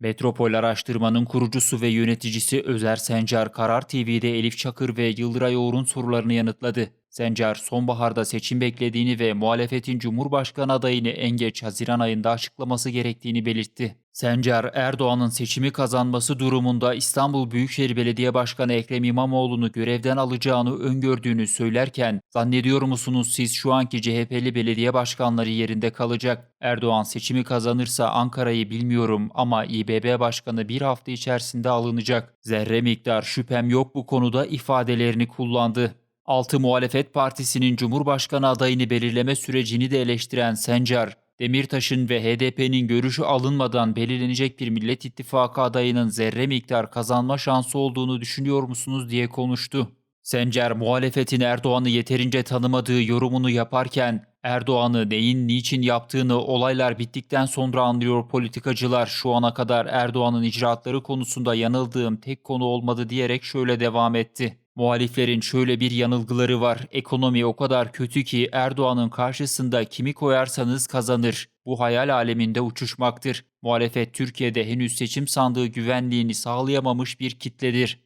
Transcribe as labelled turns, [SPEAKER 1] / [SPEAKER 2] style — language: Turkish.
[SPEAKER 1] Metropol Araştırma'nın kurucusu ve yöneticisi Özer Sencar, Karar TV'de Elif Çakır ve Yıldıray Oğur'un sorularını yanıtladı. Sencar, sonbaharda seçim beklediğini ve muhalefetin Cumhurbaşkanı adayını en geç Haziran ayında açıklaması gerektiğini belirtti. Sencar, Erdoğan'ın seçimi kazanması durumunda İstanbul Büyükşehir Belediye Başkanı Ekrem İmamoğlu'nu görevden alacağını öngördüğünü söylerken, zannediyor musunuz siz şu anki CHP'li belediye başkanları yerinde kalacak? Erdoğan seçimi kazanırsa Ankara'yı bilmiyorum ama İBB Başkanı bir hafta içerisinde alınacak. Zerre miktar şüphem yok bu konuda ifadelerini kullandı. Altı Muhalefet Partisi'nin Cumhurbaşkanı adayını belirleme sürecini de eleştiren Sencar, Demirtaş'ın ve HDP'nin görüşü alınmadan belirlenecek bir Millet İttifakı adayının zerre miktar kazanma şansı olduğunu düşünüyor musunuz diye konuştu. Sencer muhalefetin Erdoğan'ı yeterince tanımadığı yorumunu yaparken Erdoğan'ı neyin niçin yaptığını olaylar bittikten sonra anlıyor politikacılar şu ana kadar Erdoğan'ın icraatları konusunda yanıldığım tek konu olmadı diyerek şöyle devam etti. Muhaliflerin şöyle bir yanılgıları var. Ekonomi o kadar kötü ki Erdoğan'ın karşısında kimi koyarsanız kazanır. Bu hayal aleminde uçuşmaktır. Muhalefet Türkiye'de henüz seçim sandığı güvenliğini sağlayamamış bir kitledir.